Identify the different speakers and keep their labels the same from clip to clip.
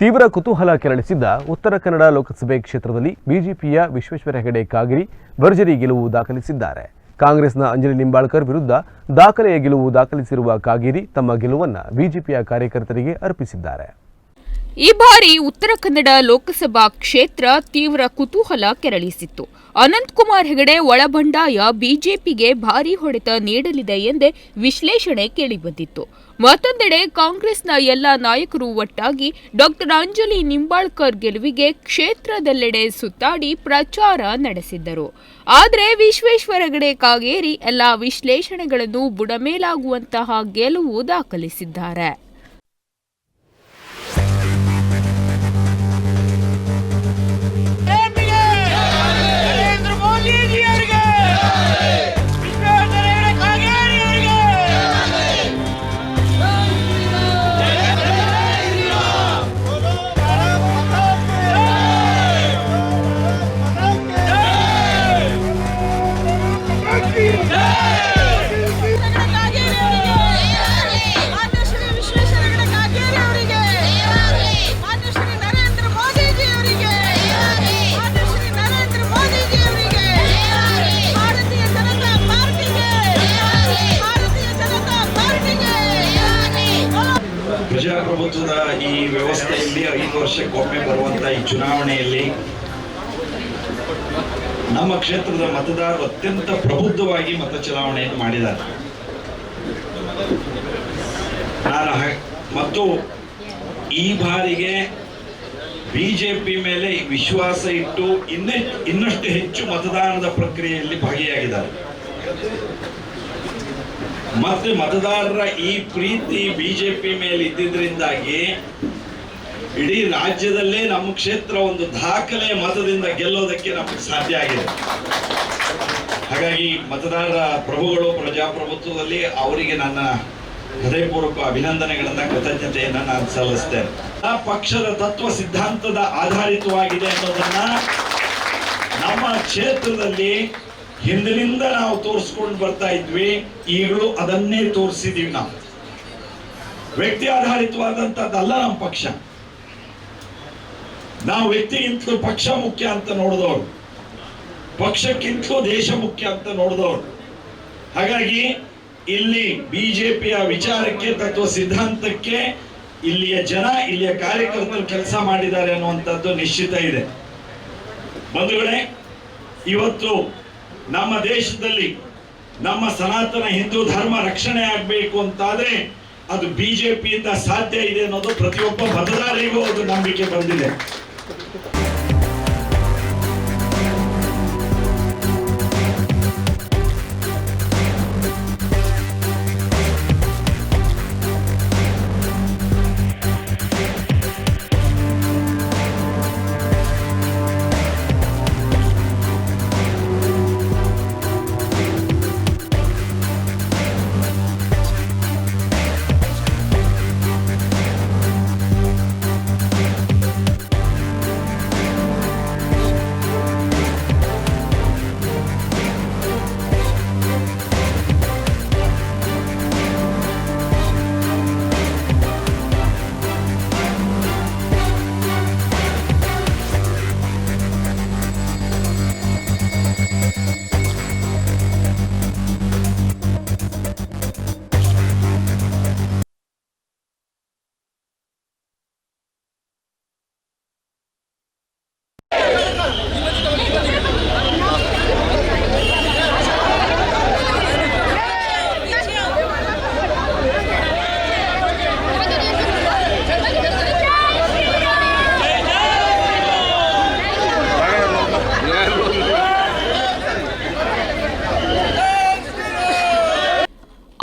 Speaker 1: ತೀವ್ರ ಕುತೂಹಲ ಕೆರಳಿಸಿದ್ದ ಉತ್ತರ ಕನ್ನಡ ಲೋಕಸಭೆ ಕ್ಷೇತ್ರದಲ್ಲಿ ಬಿಜೆಪಿಯ ವಿಶ್ವೇಶ್ವರ ಹೆಗಡೆ ಕಾಗಿರಿ ಭರ್ಜರಿ ಗೆಲುವು ದಾಖಲಿಸಿದ್ದಾರೆ. ಕಾಂಗ್ರೆಸ್ನ ಅಂಜಲಿ ನಿಂಬಾಳ್ಕರ್ ವಿರುದ್ಧ ದಾಖಲೆಯ ಗೆಲುವು ದಾಖಲಿಸಿರುವ ಕಾಗಿರಿ ತಮ್ಮ ಗೆಲುವನ್ನು ಬಿಜೆಪಿಯ ಕಾರ್ಯಕರ್ತರಿಗೆ ಅರ್ಪಿಸಿದ್ದಾರೆ.
Speaker 2: ಈ ಬಾರಿ ಉತ್ತರ ಕನ್ನಡ ಲೋಕಸಭಾ ಕ್ಷೇತ್ರ ತೀವ್ರ ಕುತೂಹಲ ಕೆರಳಿಸಿತ್ತು. ಅನಂತಕುಮಾರ್ ಹೆಗಡೆ ಒಳಬಂಡಾಯ ಬಿಜೆಪಿಗೆ ಭಾರೀ ಹೊಡೆತ ನೀಡಲಿದೆ ಎಂದೇ ವಿಶ್ಲೇಷಣೆ ಕೇಳಿಬಂದಿತ್ತು. ಮತ್ತೊಂದೆಡೆ ಕಾಂಗ್ರೆಸ್ನ ಎಲ್ಲ ನಾಯಕರು ಒಟ್ಟಾಗಿ ಡಾಕ್ಟರ್ ಅಂಜಲಿ ನಿಂಬಾಳ್ಕರ್ ಗೆಲುವಿಗೆ ಕ್ಷೇತ್ರದೆಲ್ಲೆಡೆ ಸುತ್ತಾಡಿ ಪ್ರಚಾರ ನಡೆಸಿದ್ದರು. ಆದರೆ ವಿಶ್ವೇಶ್ವರ ಹೆಗಡೆ ಕಾಗೇರಿ ಎಲ್ಲ ವಿಶ್ಲೇಷಣೆಗಳನ್ನು ಬುಡಮೇಲಾಗುವಂತಹ ಗೆಲುವು ದಾಖಲಿಸಿದ್ದಾರೆ.
Speaker 3: ನಮ್ಮ ಕ್ಷೇತ್ರದ ಮತದಾರರು ಅತ್ಯಂತ ಪ್ರಬುದ್ಧವಾಗಿ ಮತ ಚಲಾವಣೆಯನ್ನು ಮಾಡಿದ್ದಾರೆ. ನಾನು ಮತ್ತು ಈ ಬಾರಿಗೆ ಬಿಜೆಪಿ ಮೇಲೆ ವಿಶ್ವಾಸ ಇಟ್ಟು ಇನ್ನೇ, ಇನ್ನಷ್ಟು ಹೆಚ್ಚು ಮತದಾನದ ಪ್ರಕ್ರಿಯೆಯಲ್ಲಿ ಭಾಗಿಯಾಗಿದ್ದಾರೆ. ಮತ್ತೆ ಮತದಾರರ ಈ ಪ್ರೀತಿ ಬಿಜೆಪಿ ಮೇಲೆ ಇದ್ದಿದ್ರಿಂದಾಗಿ ಇಡೀ ರಾಜ್ಯದಲ್ಲೇ ನಮ್ಮ ಕ್ಷೇತ್ರ ಒಂದು ದಾಖಲೆ ಮತದಿಂದ ಗೆಲ್ಲೋದಕ್ಕೆ ನಮಗೆ ಸಾಧ್ಯ ಆಗಿದೆ. ಹಾಗಾಗಿ ಮತದಾರರ ಪ್ರಭುಗಳು, ಪ್ರಜಾಪ್ರಭುತ್ವದಲ್ಲಿ ಅವರಿಗೆ ನನ್ನ ಹೃದಯಪೂರ್ವಕ ಅಭಿನಂದನೆಗಳನ್ನ, ಕೃತಜ್ಞತೆಯನ್ನ ನಾನು ಸಲ್ಲಿಸ್ತೇನೆ. ಆ ಪಕ್ಷದ ತತ್ವ ಸಿದ್ಧಾಂತದ ಆಧಾರಿತವಾಗಿದೆ ಅನ್ನೋದನ್ನ ನಮ್ಮ ಕ್ಷೇತ್ರದಲ್ಲಿ ಹಿಂದಿನಿಂದ ನಾವು ತೋರಿಸ್ಕೊಂಡು ಬರ್ತಾ ಇದ್ವಿ, ಈಗಲೂ ಅದನ್ನೇ ತೋರಿಸಿದೀವಿ ನಾವು. ವ್ಯಕ್ತಿ ಆಧಾರಿತವಾದಂಥದ್ದಲ್ಲ ನಮ್ಮ ಪಕ್ಷ. ನಾವು ವ್ಯಕ್ತಿಗಿಂತಲೂ ಪಕ್ಷ ಮುಖ್ಯ ಅಂತ ನೋಡಿದವರು. ಪಕ್ಷಕ್ಕಿಂತಲೂ ದೇಶ ಮುಖ್ಯ ಅಂತ ನೋಡಿದವರು. ಹಾಗಾಗಿ ಇಲ್ಲಿ ಬಿಜೆಪಿಯ ವಿಚಾರಕ್ಕೆ ತತ್ವ ಸಿದ್ಧಾಂತಕ್ಕೆ ಇಲ್ಲಿಯ ಜನ, ಇಲ್ಲಿಯ ಕಾರ್ಯಕರ್ತರು ಕೆಲಸ ಮಾಡಿದ್ದಾರೆ ಅನ್ನುವಂಥದ್ದು ನಿಶ್ಚಿತ ಇದೆ. ಬಂಧುಗಳೇ, ಇವತ್ತು ನಮ್ಮ ದೇಶದಲ್ಲಿ ನಮ್ಮ ಸನಾತನ ಹಿಂದೂ ಧರ್ಮ ರಕ್ಷಣೆ ಆಗಬೇಕು ಅಂತಾದ್ರೆ ಅದು ಬಿಜೆಪಿಯಿಂದ ಸಾಧ್ಯ ಇದೆ ಅನ್ನೋದು ಪ್ರತಿಯೊಬ್ಬ ಮತದಾರರಿಗೂ ಅದು ನಂಬಿಕೆ ಬಂದಿದೆ. Thank you.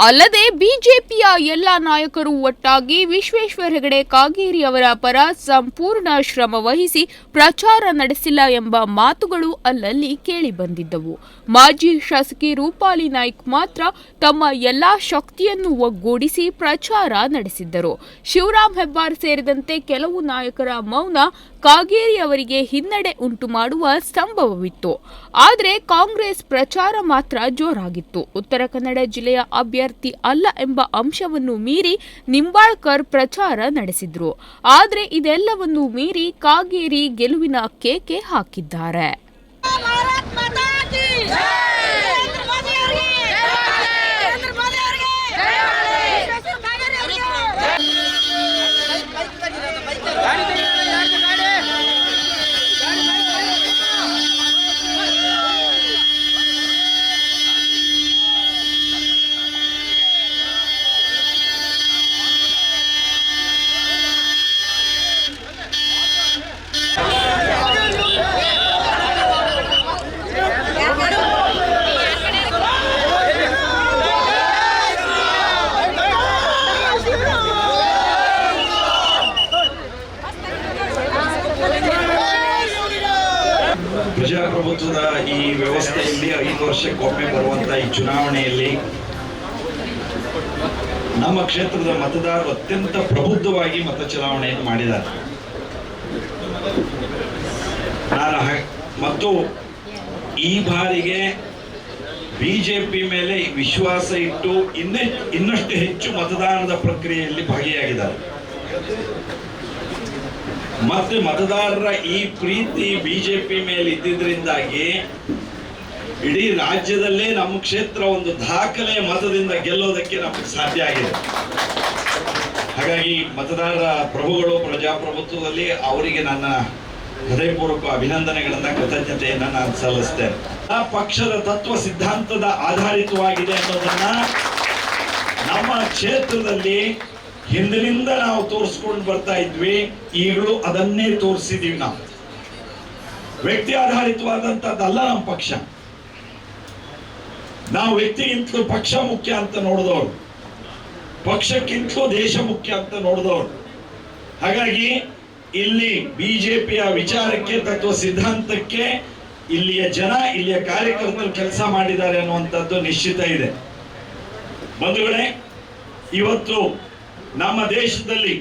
Speaker 2: ಅಲ್ಲದೆ ಬಿಜೆಪಿಯ ಎಲ್ಲ ನಾಯಕರು ಒಟ್ಟಾಗಿ ವಿಶ್ವೇಶ್ವರ ಹೆಗಡೆ ಕಾಗೇರಿ ಅವರ ಪರ ಸಂಪೂರ್ಣ ಶ್ರಮ ವಹಿಸಿ ಪ್ರಚಾರ ನಡೆಸಿಲ್ಲ ಎಂಬ ಮಾತುಗಳು ಅಲ್ಲಲ್ಲಿ ಕೇಳಿಬಂದಿದ್ದವು ಮಾಜಿ ಶಾಸಕಿ ರೂಪಾಲಿ ನಾಯ್ಕ್ ಮಾತ್ರ ತಮ್ಮ ಎಲ್ಲಾ ಶಕ್ತಿಯನ್ನು ಒಗ್ಗೂಡಿಸಿ ಪ್ರಚಾರ ನಡೆಸಿದ್ದರು. ಶಿವರಾಮ್ ಹೆಬ್ಬಾರ್ ಸೇರಿದಂತೆ ಕೆಲವು ನಾಯಕರ ಮೌನ ಕಾಗೇರಿ ಅವರಿಗೆ ಹಿನ್ನಡೆ ಉಂಟು ಮಾಡುವ ಸಂಭವವಿತ್ತು. ಆದರೆ ಕಾಂಗ್ರೆಸ್ ಪ್ರಚಾರ ಮಾತ್ರ ಜೋರಾಗಿತ್ತು. ಉತ್ತರ ಕನ್ನಡ ಜಿಲ್ಲೆಯ ಅಭ್ಯರ್ಥಿ ಅಭ್ಯರ್ಥಿ ಅಲ್ಲ ಎಂಬ ಅಂಶವನ್ನು ಮೀರಿ ನಿಂಬಾಳ್ಕರ್ ಪ್ರಚಾರ ನಡೆಸಿದ್ರು. ಆದರೆ ಇದೆಲ್ಲವನ್ನು ಮೀರಿ ಕಾಗೇರಿ ಗೆಲುವಿನ ಕೇಕೆ ಹಾಕಿದ್ದಾರೆ
Speaker 4: ಭಾರತ್ ಮಾತಾ ಕಿ ನರೇಂದ್ರ ಮೋದಿ ಅವರಿಗೆ ನರೇಂದ್ರ ಮೋದಿ ಅವರಿಗೆ ವಿಶ್ವೇಶ್ವರ ಕಾಗೇರಿ ಅವರಿಗೆ
Speaker 3: ಪ್ರಜಾಪ್ರಭುತ್ವದ ಈ ವ್ಯವಸ್ಥೆಯಲ್ಲಿ ಐದು ವರ್ಷಕ್ಕೊಮ್ಮೆ ಬರುವಂತ ಈ ಚುನಾವಣೆಯಲ್ಲಿ ನಮ್ಮ ಕ್ಷೇತ್ರದ ಮತದಾರರು ಅತ್ಯಂತ ಪ್ರಬುದ್ಧವಾಗಿ ಮತ ಚಲಾವಣೆಯನ್ನು ಮಾಡಿದ್ದಾರೆ. ನಾನು ಮತ್ತು ಈ ಬಾರಿಗೆ ಬಿಜೆಪಿ ಮೇಲೆ ವಿಶ್ವಾಸ ಇಟ್ಟು ಇನ್ನೆ ಇನ್ನಷ್ಟು ಹೆಚ್ಚು ಮತದಾನದ ಪ್ರಕ್ರಿಯೆಯಲ್ಲಿ ಭಾಗಿಯಾಗಿದ್ದಾರೆ. ಮತ್ತೆ ಮತದಾರರ ಈ ಪ್ರೀತಿ ಬಿಜೆಪಿ ಮೇಲೆ ಇದ್ದಿದ್ರಿಂದಾಗಿ ಇಡೀ ರಾಜ್ಯದಲ್ಲೇ ನಮ್ಮ ಕ್ಷೇತ್ರ ಒಂದು ದಾಖಲೆ ಮತದಿಂದ ಗೆಲ್ಲೋದಕ್ಕೆ ನಮಗೆ ಸಾಧ್ಯ ಆಗಿದೆ. ಹಾಗಾಗಿ ಮತದಾರರ ಪ್ರಭುಗಳು, ಪ್ರಜಾಪ್ರಭುತ್ವದಲ್ಲಿ ಅವರಿಗೆ ನನ್ನ ಹೃದಯಪೂರ್ವಕ ಅಭಿನಂದನೆಗಳನ್ನ, ಕೃತಜ್ಞತೆಯನ್ನ ನಾನು ಸಲ್ಲಿಸ್ತೇನೆ. ಆ ಪಕ್ಷದ ತತ್ವ ಸಿದ್ಧಾಂತದ ಆಧಾರಿತವಾಗಿದೆ ಅನ್ನೋದನ್ನ ನಮ್ಮ ಕ್ಷೇತ್ರದಲ್ಲಿ ಹಿಂದಿನಿಂದ ನಾವು ತೋರಿಸ್ಕೊಂಡು ಬರ್ತಾ ಇದ್ವಿ, ಈಗಲೂ ಅದನ್ನೇ ತೋರಿಸಿದೀವಿ ನಾವು. ವ್ಯಕ್ತಿ ಆಧಾರಿತವಾದಂತದ್ದಲ್ಲ ನಮ್ಮ ಪಕ್ಷ. ನಾವು ವ್ಯಕ್ತಿಗಿಂತಲೂ ಪಕ್ಷ ಮುಖ್ಯ ಅಂತ ನೋಡಿದವರು. ಪಕ್ಷಕ್ಕಿಂತಲೂ ದೇಶ ಮುಖ್ಯ ಅಂತ ನೋಡಿದವರು. ಹಾಗಾಗಿ ಇಲ್ಲಿ ಬಿಜೆಪಿಯ ವಿಚಾರಕ್ಕೆ ತತ್ವ ಸಿದ್ಧಾಂತಕ್ಕೆ ಇಲ್ಲಿಯ ಜನ, ಇಲ್ಲಿಯ ಕಾರ್ಯಕರ್ತರು ಕೆಲಸ ಮಾಡಿದ್ದಾರೆ ಅನ್ನುವಂಥದ್ದು ನಿಶ್ಚಿತ ಇದೆ. ಬಂಧುಗಳೇ, ಇವತ್ತು ನಮ್ಮ ದೇಶದಲ್ಲಿ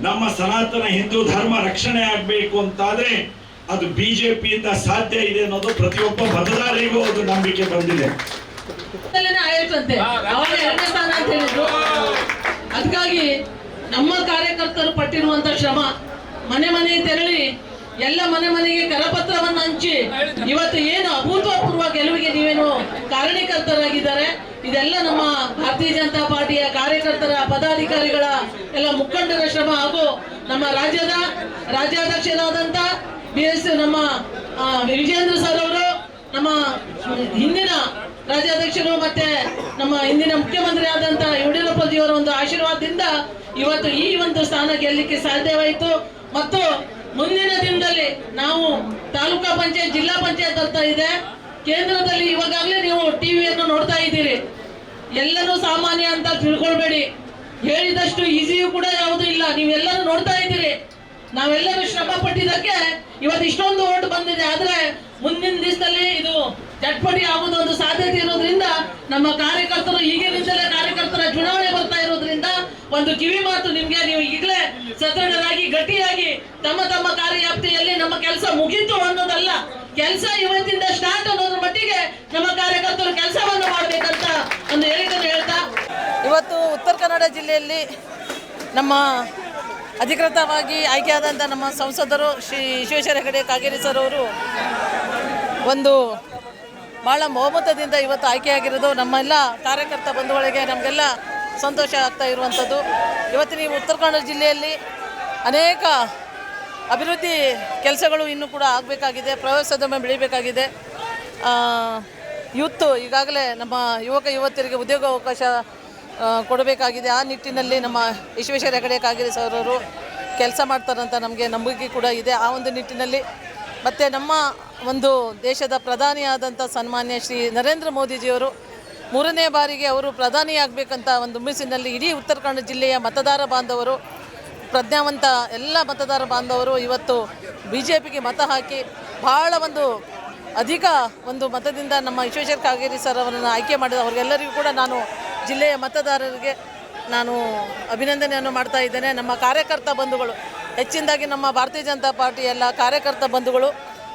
Speaker 3: ನಮ್ಮ ಸನಾತನ ಹಿಂದೂ ಧರ್ಮ ರಕ್ಷಣೆ ಆಗಬೇಕು ಅಂತಾದ್ರೆ ಅದು ಬಿಜೆಪಿಯಿಂದ ಸಾಧ್ಯ ಇದೆ ಅನ್ನೋದು ಪ್ರತಿಯೊಬ್ಬ ಮತದಾರರಿಗೂ ಅದು ನಂಬಿಕೆ ಬಂದಿದೆ.
Speaker 5: ಅದಕ್ಕಾಗಿ ನಮ್ಮ ಕಾರ್ಯಕರ್ತರು ಪಟ್ಟಿರುವಂತ ಶ್ರಮ ಮನೆ ಮನೆ ತೆರಳಿ ಎಲ್ಲ ಮನೆ ಮನೆಗೆ ಕರಪತ್ರವನ್ನು ಹಂಚಿ ಇವತ್ತು ಏನು ಅಭೂತಪೂರ್ವ ಗೆಲುವಿಗೆ ನೀವೇನು ಕಾರಣೀಕರ್ತರಾಗಿದ್ದಾರೆ ಇದೆಲ್ಲ ನಮ್ಮ ಭಾರತೀಯ ಜನತಾ ಪಾರ್ಟಿಯ ಕಾರ್ಯಕರ್ತರ ಪದಾಧಿಕಾರಿಗಳ ಎಲ್ಲ ಮುಖಂಡರ ಶ್ರಮ ಹಾಗೂ ನಮ್ಮ ರಾಜ್ಯದ ರಾಜ್ಯಾಧ್ಯಕ್ಷರಾದಂತ ಬಿ ಎಸ್ ನಮ್ಮ ವಿಜೇಂದ್ರ ಸರ್ ಅವರು, ನಮ್ಮ ಹಿಂದಿನ ರಾಜ್ಯಾಧ್ಯಕ್ಷರು ಮತ್ತೆ ನಮ್ಮ ಹಿಂದಿನ ಮುಖ್ಯಮಂತ್ರಿ ಆದಂತ ಯಡಿಯೂರಪ್ಪಜಿಯವರ ಒಂದು ಆಶೀರ್ವಾದದಿಂದ ಇವತ್ತು ಈ ಒಂದು ಸ್ಥಾನ ಗೆಲ್ಲಲಿಕ್ಕೆ ಸಾಧ್ಯವಾಯಿತು. ಮತ್ತು ಮುಂದಿನ ದಿನದಲ್ಲಿ ನಾವು ತಾಲೂಕಾ ಪಂಚಾಯತ್, ಜಿಲ್ಲಾ ಪಂಚಾಯತ್ ಅಂತ ಇದೆ. ಕೇಂದ್ರದಲ್ಲಿ ಇವಾಗಲೇ ನೀವು ಟಿವಿಯನ್ನು ನೋಡ್ತಾ ಇದ್ದೀರಿ. ಎಲ್ಲರೂ ಸಾಮಾನ್ಯ ಅಂತ ತಿಳ್ಕೊಳ್ಬೇಡಿ. ಹೇಳಿದಷ್ಟು ಈಸಿಯೂ ಕೂಡ ಯಾವುದು ಇಲ್ಲ. ನೀವೆಲ್ಲರೂ ನೋಡ್ತಾ ಇದ್ದೀರಿ. ನಾವೆಲ್ಲರೂ ಶ್ರಮ ಪಟ್ಟಿದ್ದಕ್ಕೆ ಇವತ್ತು ಇಷ್ಟೊಂದು ಓಟ್ ಬಂದಿದೆ. ಆದ್ರೆ ಮುಂದಿನ ದಿವಸದಲ್ಲಿ ಇದು ಚಟ್ಪಟಿ ಆಗುವುದು ಒಂದು ಸಾಧ್ಯತೆ ಇರೋದ್ರಿಂದ ನಮ್ಮ ಕಾರ್ಯಕರ್ತರು ಈಗಿನಿಂದಲೇ ಕಾರ್ಯಕರ್ತರ ಚುನಾವಣೆ ಬರ್ತಾ ಒಂದು ಕಿವಿ ಮಾತು ನಿಮ್ಗೆ, ನೀವು ಈಗಲೇ ಸದೃಢರಾಗಿ, ಗಟ್ಟಿಯಾಗಿ ತಮ್ಮ ತಮ್ಮ ಕಾರ್ಯವ್ಯಾಪ್ತಿಯಲ್ಲಿ ನಮ್ಮ ಕೆಲಸ ಮುಗೀತು ಅನ್ನೋದಲ್ಲ. ಕೆಲಸ ಇವತ್ತಿಂದ ಸ್ಟಾರ್ಟ್ ಅನ್ನೋದ್ರ ಮಟ್ಟಿಗೆ ನಮ್ಮ ಕಾರ್ಯಕರ್ತರು ಕೆಲಸವನ್ನು ಮಾಡಬೇಕಂತ ಒಂದು ಹೇಳಿಕೆಯನ್ನು ಹೇಳ್ತಾ. ಇವತ್ತು ಉತ್ತರ ಕನ್ನಡ ಜಿಲ್ಲೆಯಲ್ಲಿ ನಮ್ಮ ಅಧಿಕೃತವಾಗಿ ಆಯ್ಕೆಯಾದಂಥ ನಮ್ಮ ಸಂಸದರು ಶ್ರೀ ವಿಶ್ವೇಶ್ವರ ಹೆಗಡೆ ಕಾಗೇರಿ ಸರ್ ಅವರು ಒಂದು ಭಾಳ ಬಹುಮತದಿಂದ ಇವತ್ತು ಆಯ್ಕೆಯಾಗಿರೋದು ನಮ್ಮೆಲ್ಲ ಕಾರ್ಯಕರ್ತ ಬಂಧುಗಳಿಗೆ, ನಮಗೆಲ್ಲ ಸಂತೋಷ ಆಗ್ತಾ ಇರುವಂಥದ್ದು. ಇವತ್ತಿನ ಈ ಉತ್ತರ ಕನ್ನಡ ಜಿಲ್ಲೆಯಲ್ಲಿ ಅನೇಕ ಅಭಿವೃದ್ಧಿ ಕೆಲಸಗಳು ಇನ್ನೂ ಕೂಡ ಆಗಬೇಕಾಗಿದೆ, ಪ್ರವಾಸೋದ್ಯಮ ಬೆಳಿಬೇಕಾಗಿದೆ. ಯೂತ್ ಈಗಾಗಲೇ ನಮ್ಮ ಯುವಕ ಯುವತಿಯರಿಗೆ ಉದ್ಯೋಗ ಅವಕಾಶ ಕೊಡಬೇಕಾಗಿದೆ. ಆ ನಿಟ್ಟಿನಲ್ಲಿ ನಮ್ಮ ವಿಶ್ವೇಶ್ವರ ಹೆಗಡೆ ಕಾಗೇರಿ ಸರ್ ಕೆಲಸ ಮಾಡ್ತಾರಂತ ನಮಗೆ ನಂಬಿಕೆ ಕೂಡ ಇದೆ. ಆ ಒಂದು ನಿಟ್ಟಿನಲ್ಲಿ ಮತ್ತು ನಮ್ಮ ಒಂದು ದೇಶದ ಪ್ರಧಾನಿಯಾದಂಥ ಸನ್ಮಾನ್ಯ ಶ್ರೀ ನರೇಂದ್ರ ಮೋದಿಜಿಯವರು ಮೂರನೇ ಬಾರಿಗೆ ಅವರು ಪ್ರಧಾನಿಯಾಗಬೇಕಂತ ಒಂದು ಹುಮ್ಮಸ್ಸಿನಲ್ಲಿ ಇಡೀ ಉತ್ತರ ಕನ್ನಡ ಜಿಲ್ಲೆಯ ಮತದಾರ ಬಾಂಧವರು, ಪ್ರಜ್ಞಾವಂತ ಎಲ್ಲ ಮತದಾರ ಬಾಂಧವರು ಇವತ್ತು ಬಿ ಜೆ ಪಿಗೆ ಮತ ಹಾಕಿ ಭಾಳ ಒಂದು ಅಧಿಕ ಒಂದು ಮತದಿಂದ ನಮ್ಮ ವಿಶ್ವೇಶ್ವರ ಕಾಗೇರಿ ಸರ್ ಅವರನ್ನು ಆಯ್ಕೆ ಮಾಡಿದ ಅವರಿಗೆಲ್ಲರಿಗೂ ಕೂಡ ನಾನು ಜಿಲ್ಲೆಯ ಮತದಾರರಿಗೆ ನಾನು ಅಭಿನಂದನೆಯನ್ನು ಮಾಡ್ತಾ ಇದ್ದೇನೆ. ನಮ್ಮ ಕಾರ್ಯಕರ್ತ ಬಂಧುಗಳು, ಹೆಚ್ಚಿನದಾಗಿ ನಮ್ಮ ಭಾರತೀಯ ಜನತಾ ಪಾರ್ಟಿ ಎಲ್ಲ ಕಾರ್ಯಕರ್ತ ಬಂಧುಗಳು,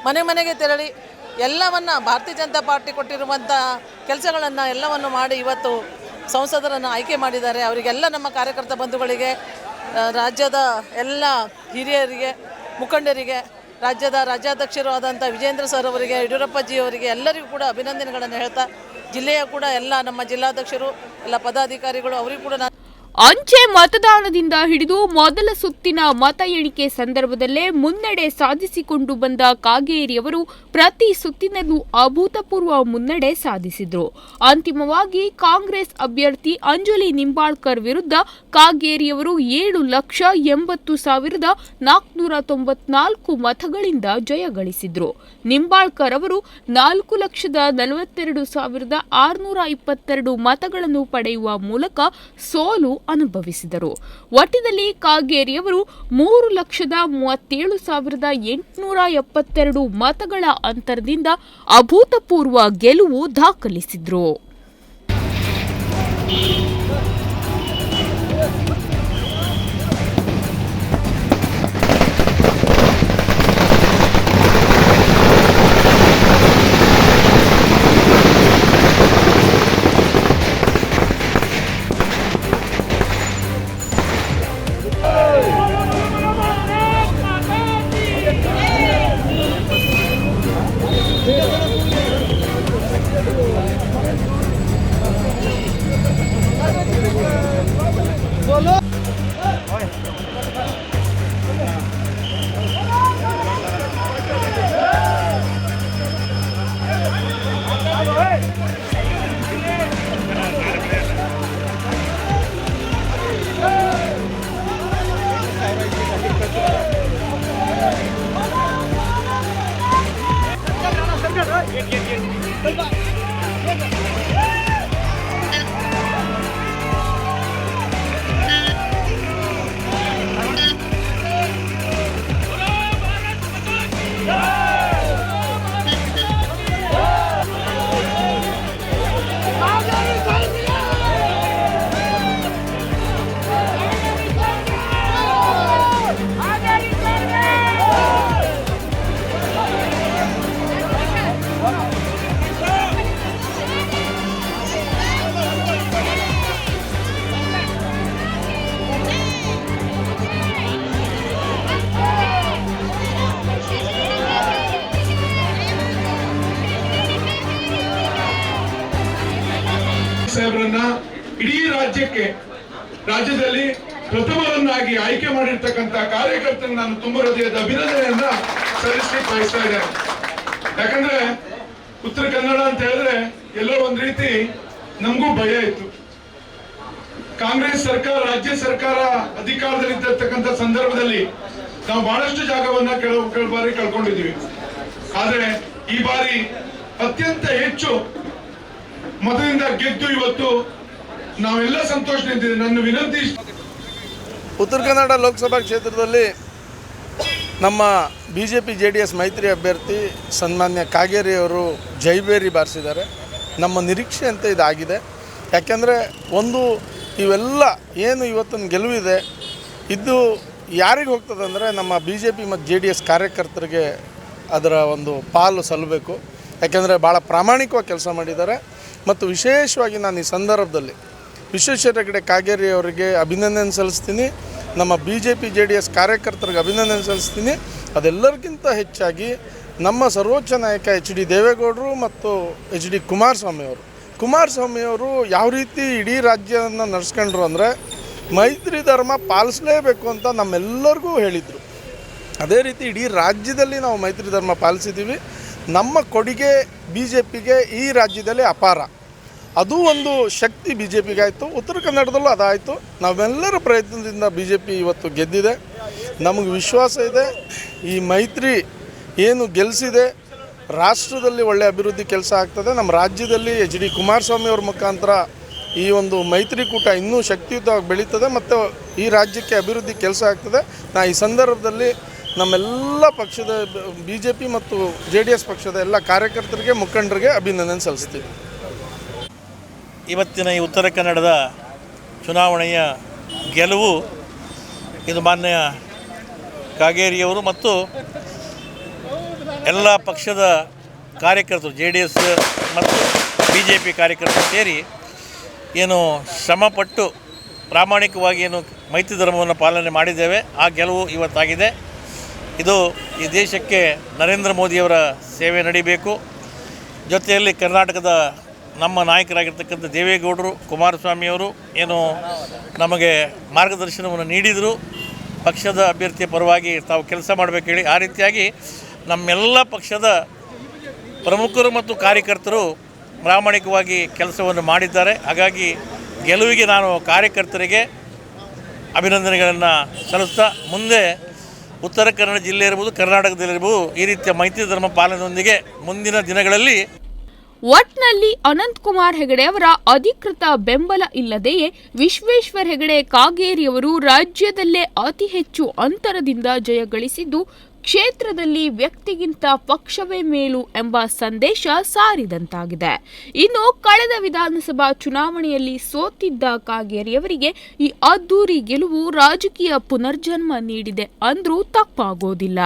Speaker 5: ಮನೆ ಮನೆಗೆ ತೆರಳಿ ಎಲ್ಲವನ್ನ ಭಾರತೀಯ ಜನತಾ ಪಾರ್ಟಿ ಕೊಟ್ಟಿರುವಂಥ ಕೆಲಸಗಳನ್ನು ಎಲ್ಲವನ್ನು ಮಾಡಿ ಇವತ್ತು ಸಂಸದರನ್ನು ಆಯ್ಕೆ ಮಾಡಿದ್ದಾರೆ. ಅವರಿಗೆಲ್ಲ ನಮ್ಮ ಕಾರ್ಯಕರ್ತ ಬಂಧುಗಳಿಗೆ ರಾಜ್ಯದ ಎಲ್ಲ ಹಿರಿಯರಿಗೆ, ಮುಖಂಡರಿಗೆ, ರಾಜ್ಯದ ರಾಜ್ಯಾಧ್ಯಕ್ಷರು ಆದಂಥ ವಿಜೇಂದ್ರ ಸರ್ ಅವರಿಗೆ, ಯಡಿಯೂರಪ್ಪಜಿ ಅವರಿಗೆ ಎಲ್ಲರಿಗೂ ಕೂಡ ಅಭಿನಂದನೆಗಳನ್ನು ಹೇಳ್ತಾ, ಜಿಲ್ಲೆಯ ಕೂಡ ಎಲ್ಲ ನಮ್ಮ ಜಿಲ್ಲಾಧ್ಯಕ್ಷರು, ಎಲ್ಲ ಪದಾಧಿಕಾರಿಗಳು, ಅವರಿಗೂ ಕೂಡ
Speaker 2: ಅಂಚೆ ಮತದಾನದಿಂದ ಹಿಡಿದು ಮೊದಲ ಸುತ್ತಿನ ಮತ ಎಣಿಕೆ ಸಂದರ್ಭದಲ್ಲೇ ಮುನ್ನಡೆ ಸಾಧಿಸಿಕೊಂಡು ಬಂದ ಕಾಗೇರಿಯವರು ಪ್ರತಿ ಸುತ್ತಿನಲ್ಲೂ ಅಭೂತಪೂರ್ವ ಮುನ್ನಡೆ ಸಾಧಿಸಿದ್ರು. ಅಂತಿಮವಾಗಿ ಕಾಂಗ್ರೆಸ್ ಅಭ್ಯರ್ಥಿ ಅಂಜಲಿ ನಿಂಬಾಳ್ಕರ್ ವಿರುದ್ಧ ಕಾಗೇರಿಯವರು ಏಳು ಲಕ್ಷ ಎಂಬತ್ತು ಸಾವಿರದ ನಾಲ್ಕುನೂರ ತೊಂಬತ್ನಾಲ್ಕು ಮತಗಳಿಂದ ಜಯಗಳಿಸಿದ್ರು ನಿಂಬಾಳ್ಕರ್ ಅವರು ನಾಲ್ಕು ಲಕ್ಷದ ನಲವತ್ತೆರಡು ಸಾವಿರದ ಆರುನೂರ ಇಪ್ಪತ್ತೆರಡು ಮತಗಳನ್ನು ಪಡೆಯುವ ಮೂಲಕ ಸೋಲು ಅನುಭವಿಸಿದರು. ಒಟ್ಟಿನಲ್ಲಿ ಕಾಗೇರಿಯವರು ಮೂರು ಲಕ್ಷದ ಮೂವತ್ತೇಳು ಸಾವಿರದ ಎಂಟುನೂರ ಎಪ್ಪತ್ತೆರಡು ಮತಗಳ ಅಂತರದಿಂದ ಅಭೂತಪೂರ್ವ ಗೆಲುವು ದಾಖಲಿಸಿದ್ರು.
Speaker 6: ಸಾಹೇಬ್ರನ್ನ ಇಡೀ ರಾಜ್ಯಕ್ಕೆ, ರಾಜ್ಯದಲ್ಲಿ ಪ್ರಥಮರನ್ನಾಗಿ ಆಯ್ಕೆ ಮಾಡಿರ್ತಕ್ಕಂಥ ಕಾರ್ಯಕರ್ತರಿಗೆ ನಾನು ತುಂಬ ಹೃದಯದ ಅಭಿನಂದನೆಯನ್ನ ಸಲ್ಲಿಸ್ಲಿಕ್ಕೆ ಬಯಸ್ತಾ ಇದ್ದೇನೆ. ಯಾಕಂದ್ರೆ ಉತ್ತರ ಕನ್ನಡ ಅಂತ ಹೇಳಿದ್ರೆ ಎಲ್ಲೋ ಒಂದ್ ರೀತಿ ನಮಗೂ ಭಯ ಇತ್ತು. ಕಾಂಗ್ರೆಸ್ ಸರ್ಕಾರ, ರಾಜ್ಯ ಸರ್ಕಾರ ಅಧಿಕಾರದಲ್ಲಿ ಇದ್ದಿರ್ತಕ್ಕಂಥ ಸಂದರ್ಭದಲ್ಲಿ ನಾವು ಬಹಳಷ್ಟು ಜಾಗವನ್ನ ಕೆಲವು ಬಾರಿ ಕಳ್ಕೊಂಡಿದ್ದೀವಿ. ಆದ್ರೆ ಈ ಬಾರಿ ಅತ್ಯಂತ ಹೆಚ್ಚು ಮತದಿಂದ ಗೆದ್ದು ಇವತ್ತು ನಾವೆಲ್ಲ ಸಂತೋಷದಿಂದ ನನ್ನ ವಿನಂತಿ
Speaker 7: ಉತ್ತರ ಕನ್ನಡ ಲೋಕಸಭಾ ಕ್ಷೇತ್ರದಲ್ಲಿ ನಮ್ಮ B J P J D S ಮೈತ್ರಿ ಅಭ್ಯರ್ಥಿ ಸನ್ಮಾನ್ಯ ಕಾಗೇರಿಯವರು ಜೈಬೇರಿ ಬಾರಿಸಿದ್ದಾರೆ. ನಮ್ಮ ನಿರೀಕ್ಷೆ ಅಂತ ಇದಾಗಿದೆ. ಯಾಕೆಂದರೆ ಒಂದು ಇವೆಲ್ಲ ಏನು ಇವತ್ತಿನ ಗೆಲುವಿದೆ, ಇದು ಯಾರಿಗೆ ಹೋಗ್ತದೆ ನಮ್ಮ ಬಿ ಜೆ ಪಿ ಮತ್ತು ಜೆ ಡಿ ಎಸ್ ಕಾರ್ಯಕರ್ತರಿಗೆ ಅದರ ಒಂದು ಪಾಲು ಸಲ್ಲಬೇಕು. ಯಾಕೆಂದರೆ ಭಾಳ ಪ್ರಾಮಾಣಿಕವಾಗಿ ಕೆಲಸ ಮಾಡಿದ್ದಾರೆ. ಮತ್ತು ವಿಶೇಷವಾಗಿ ನಾನು ಈ ಸಂದರ್ಭದಲ್ಲಿ ವಿಶ್ವೇಶ್ವರ ಹೆಗಡೆ ಕಾಗೇರಿ ಅವರಿಗೆ ಅಭಿನಂದನೆ ಸಲ್ಲಿಸ್ತೀನಿ. ನಮ್ಮ B J P J D S ಕಾರ್ಯಕರ್ತರಿಗೆ ಅಭಿನಂದನೆ ಸಲ್ಲಿಸ್ತೀನಿ. ಅದೆಲ್ಲರಿಗಿಂತ ಹೆಚ್ಚಾಗಿ ನಮ್ಮ ಸರ್ವೋಚ್ಚ ನಾಯಕ ಎಚ್ ಡಿ ದೇವೇಗೌಡರು ಮತ್ತು ಎಚ್ ಡಿ ಕುಮಾರಸ್ವಾಮಿ ಅವರು. ಕುಮಾರಸ್ವಾಮಿ ಅವರು ಯಾವ ರೀತಿ ಇಡೀ ರಾಜ್ಯವನ್ನು ನಡೆಸ್ಕೊಂಡ್ರು ಅಂದರೆ ಮೈತ್ರಿ ಧರ್ಮ ಪಾಲಿಸಲೇಬೇಕು ಅಂತ ನಮ್ಮೆಲ್ಲರಿಗೂ ಹೇಳಿದರು. ಅದೇ ರೀತಿ ಇಡೀ ರಾಜ್ಯದಲ್ಲಿ ನಾವು ಮೈತ್ರಿ ಧರ್ಮ ಪಾಲಿಸಿದ್ದೀವಿ. ನಮ್ಮ ಕೊಡುಗೆ ಬಿ ಜೆ ಪಿಗೆ ಈ ರಾಜ್ಯದಲ್ಲಿ ಅಪಾರ. ಅದು ಒಂದು ಶಕ್ತಿ ಬಿ ಜೆ ಪಿಗಾಯಿತು ಉತ್ತರ ಕನ್ನಡದಲ್ಲೂ ಅದಾಯಿತು. ನಾವೆಲ್ಲರ ಪ್ರಯತ್ನದಿಂದ ಬಿ ಜೆ ಪಿ ಇವತ್ತು ಗೆದ್ದಿದೆ. ನಮಗೆ ವಿಶ್ವಾಸ ಇದೆ. ಈ ಮೈತ್ರಿ ಏನು ಗೆಲ್ಲಿಸಿದೆ ರಾಷ್ಟ್ರದಲ್ಲಿ ಒಳ್ಳೆಯ ಅಭಿವೃದ್ಧಿ ಕೆಲಸ ಆಗ್ತದೆ. ನಮ್ಮ ರಾಜ್ಯದಲ್ಲಿ ಎಚ್ ಡಿ ಕುಮಾರಸ್ವಾಮಿ ಅವ್ರ ಮುಖಾಂತರ ಈ ಒಂದು ಮೈತ್ರಿಕೂಟ ಇನ್ನೂ ಶಕ್ತಿಯುತವಾಗಿ ಬೆಳೀತದೆ. ಮತ್ತು ಈ ರಾಜ್ಯಕ್ಕೆ ಅಭಿವೃದ್ಧಿ ಕೆಲಸ ಆಗ್ತದೆ. ನಾ ಈ ಸಂದರ್ಭದಲ್ಲಿ ನಮ್ಮೆಲ್ಲ ಪಕ್ಷದ ಬಿ ಜೆ ಪಿ ಮತ್ತು ಜೆ ಡಿ ಎಸ್ ಪಕ್ಷದ ಎಲ್ಲ ಕಾರ್ಯಕರ್ತರಿಗೆ, ಮುಖಂಡರಿಗೆ ಅಭಿನಂದನೆ ಸಲ್ಲಿಸ್ತೀವಿ.
Speaker 8: ಇವತ್ತಿನ ಈ ಉತ್ತರ ಕನ್ನಡದ ಚುನಾವಣೆಯ ಗೆಲುವು ಇದು ಮಾನ್ಯ ಕಾಗೇರಿಯವರು ಮತ್ತು ಎಲ್ಲ ಪಕ್ಷದ ಕಾರ್ಯಕರ್ತರು ಜೆ ಡಿ ಎಸ್ ಮತ್ತು ಬಿ ಜೆ ಪಿ ಕಾರ್ಯಕರ್ತರು ಸೇರಿ ಏನು ಶ್ರಮಪಟ್ಟು ಪ್ರಾಮಾಣಿಕವಾಗಿ ಏನು ಮೈತ್ರಿ ಧರ್ಮವನ್ನು ಪಾಲನೆ ಮಾಡಿದ್ದೇವೆ. ಆ ಗೆಲುವು ಇವತ್ತಾಗಿದೆ. ಇದು ಈ ದೇಶಕ್ಕೆ ನರೇಂದ್ರ ಮೋದಿಯವರ ಸೇವೆ ನಡೀಬೇಕು. ಜೊತೆಯಲ್ಲಿ ಕರ್ನಾಟಕದ ನಮ್ಮ ನಾಯಕರಾಗಿರ್ತಕ್ಕಂಥ ದೇವೇಗೌಡರು, ಕುಮಾರಸ್ವಾಮಿಯವರು ಏನು ನಮಗೆ ಮಾರ್ಗದರ್ಶನವನ್ನು ನೀಡಿದರು. ಪಕ್ಷದ ಅಭ್ಯರ್ಥಿಯ ಪರವಾಗಿ ತಾವು ಕೆಲಸ ಮಾಡಬೇಕು ಹೇಳಿ ಆ ರೀತಿಯಾಗಿ ನಮ್ಮೆಲ್ಲ ಪಕ್ಷದ ಪ್ರಮುಖರು ಮತ್ತು ಕಾರ್ಯಕರ್ತರು ಪ್ರಾಮಾಣಿಕವಾಗಿ ಕೆಲಸವನ್ನು ಮಾಡಿದ್ದಾರೆ. ಹಾಗಾಗಿ ಗೆಲುವಿಗೆ ನಾನು ಕಾರ್ಯಕರ್ತರಿಗೆ ಅಭಿನಂದನೆಗಳನ್ನು ಸಲ್ಲಿಸ್ತಾ ಮುಂದೆ ಉತ್ತರ ಕನ್ನಡ ಜಿಲ್ಲೆ ಇರ್ಬೋದು ಕರ್ನಾಟಕದಲ್ಲಿರ್ಬೋದು ಈ ರೀತಿಯ ಮೈತ್ರಿ ಧರ್ಮ ಪಾಲನೆಯೊಂದಿಗೆ ಮುಂದಿನ ದಿನಗಳಲ್ಲಿ
Speaker 2: ಒಟ್ನಲ್ಲಿ ಅನಂತಕುಮಾರ್ ಹೆಗಡೆ ಅವರ ಅಧಿಕೃತ ಬೆಂಬಲ ಇಲ್ಲದೆಯೇ ವಿಶ್ವೇಶ್ವರ್ ಹೆಗಡೆ ಕಾಗೇರಿಯವರು ರಾಜ್ಯದಲ್ಲೇ ಅತಿ ಹೆಚ್ಚು ಅಂತರದಿಂದ ಜಯ ಗಳಿಸಿದ್ದು ಕ್ಷೇತ್ರದಲ್ಲಿ ವ್ಯಕ್ತಿಗಿಂತ ಪಕ್ಷವೇ ಮೇಲು ಎಂಬ ಸಂದೇಶ ಸಾರಿದಂತಾಗಿದೆ. ಇನ್ನು ಕಳೆದ ವಿಧಾನಸಭಾ ಚುನಾವಣೆಯಲ್ಲಿ ಸೋತಿದ್ದ ಕಾಗೇರಿಯವರಿಗೆ ಈ ಅದ್ದೂರಿ ಗೆಲುವು ರಾಜಕೀಯ ಪುನರ್ಜನ್ಮ ನೀಡಿದೆ ಅಂದ್ರೂ ತಪ್ಪಾಗೋದಿಲ್ಲ.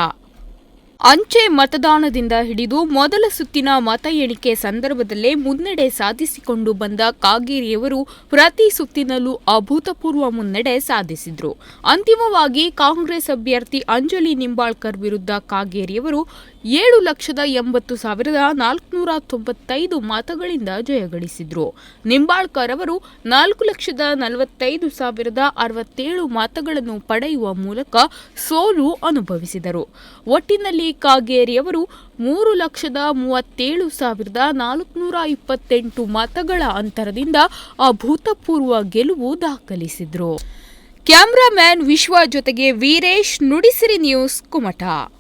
Speaker 2: ಅಂಚೆ ಮತದಾನದಿಂದ ಹಿಡಿದು ಮೊದಲ ಸುತ್ತಿನ ಮತ ಎಣಿಕೆ ಸಂದರ್ಭದಲ್ಲೇ ಮುನ್ನಡೆ ಸಾಧಿಸಿಕೊಂಡು ಬಂದ ಕಾಗೇರಿಯವರು ಪ್ರತಿ ಸುತ್ತಿನಲ್ಲೂ ಅಭೂತಪೂರ್ವ ಮುನ್ನಡೆ ಸಾಧಿಸಿದ್ರು. ಅಂತಿಮವಾಗಿ ಕಾಂಗ್ರೆಸ್ ಅಭ್ಯರ್ಥಿ ಅಂಜಲಿ ನಿಂಬಾಳ್ಕರ್ ವಿರುದ್ಧ ಕಾಗೇರಿಯವರು ಏಳು ಲಕ್ಷದ ಎಂಬತ್ತು ಸಾವಿರದ ನಾಲ್ಕುನೂರ ತೊಂಬತ್ತೈದು ಮತಗಳಿಂದ ಜಯಗಳಿಸಿದ್ರು. ನಿಂಬಾಳ್ಕರ್ ಅವರು ನಾಲ್ಕು ಲಕ್ಷದ ನಲವತ್ತೈದು ಸಾವಿರದ ಅರವತ್ತೇಳು ಮತಗಳನ್ನು ಪಡೆಯುವ ಮೂಲಕ ಸೋಲು ಅನುಭವಿಸಿದರು. ಒಟ್ಟಿನಲ್ಲಿ ಕಾಗೇರಿಯವರು ಮೂರು ಲಕ್ಷದ ಮೂವತ್ತೇಳು ಸಾವಿರದ ನಾಲ್ಕುನೂರ ಇಪ್ಪತ್ತೆಂಟು ಮತಗಳ ಅಂತರದಿಂದ ಅಭೂತಪೂರ್ವ ಗೆಲುವು ದಾಖಲಿಸಿದರು. ಕ್ಯಾಮ್ರಾಮ್ಯಾನ್ ವಿಶ್ವ ಜೊತೆಗೆ ವೀರೇಶ್ ನುಡಿಸಿರಿ ನ್ಯೂಸ್ ಕುಮಟಾ.